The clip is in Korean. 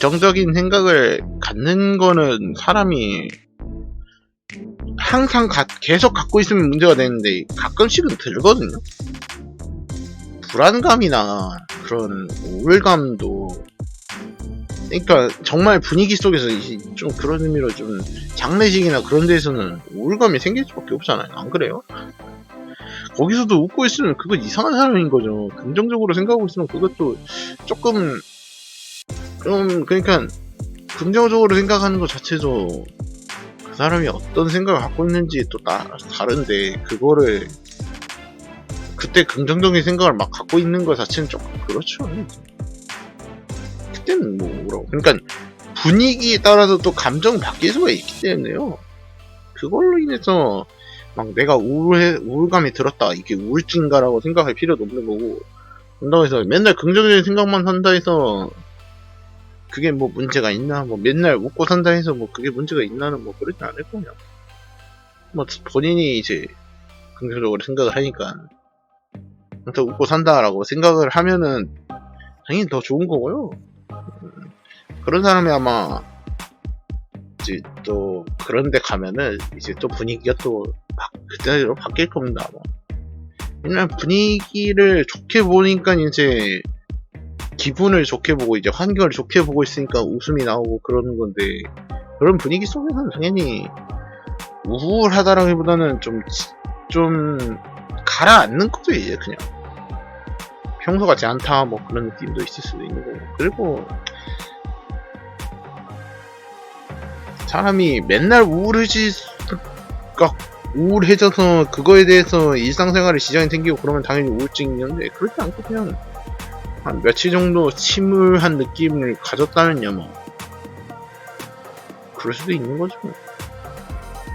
부정적인 생각을 갖는 거는 사람이 항상 가- 계속 갖고 있으면 문제가 되는데 가끔씩은 들거든요. 불안감이나 그런 우울감도 그러니까 정말 분위기 속에서 이- 좀 그런 의미로 좀 장례식이나 그런 데에서는 우울감이 생길 수밖에 없잖아요. 안 그래요? 거기서도 웃고 있으면 그건 이상한 사람인 거죠. 긍정적으로 생각하고 있으면 그것도 조금 좀 그러니까 긍정적으로 생각하는 것 자체도 그 사람이 어떤 생각을 갖고 있는지 또 다, 다른데 그거를 그때 긍정적인 생각을 막 갖고 있는 것 자체는 조금 그렇죠. 그때는 뭐 뭐라고 그러니까 분위기에 따라서 또 감정 바뀔 수가 있기 때문에요. 그걸로 인해서 막 내가 우울해 우울감이 들었다 이게 우울증가라고 생각할 필요도 없는 거고 그런다고 해서 맨날 긍정적인 생각만 한다 해서 그게 뭐 문제가 있나? 뭐 맨날 웃고 산다 해서 뭐 그게 문제가 있나는 뭐 그러지 않을 거냐. 뭐 본인이 이제 긍정적으로 생각을 하니까. 더 웃고 산다라고 생각을 하면은 당연히 더 좋은 거고요. 음, 그런 사람이 아마 이제 또 그런 데 가면은 이제 또 분위기가 또 바, 그대로 바뀔 겁니다 아마. 왜냐면 분위기를 좋게 보니까 이제 기분을 좋게 보고 이제 환경을 좋게 보고 있으니까 웃음이 나오고 그러는 건데 그런 분위기 속에서는 당연히 우울하다라기보다는 좀 좀 가라앉는 거죠 이제 그냥. 평소 같지 않다 뭐 그런 느낌도 있을 수도 있는 거고. 그리고 사람이 맨날 우울해지 까 우울해져서 그거에 대해서 일상생활에 지장이 생기고 그러면 당연히 우울증이 있는데 그렇지 않고 그냥 한 며칠 정도 침울한 느낌을 가졌다면요 뭐. 그럴 수도 있는 거죠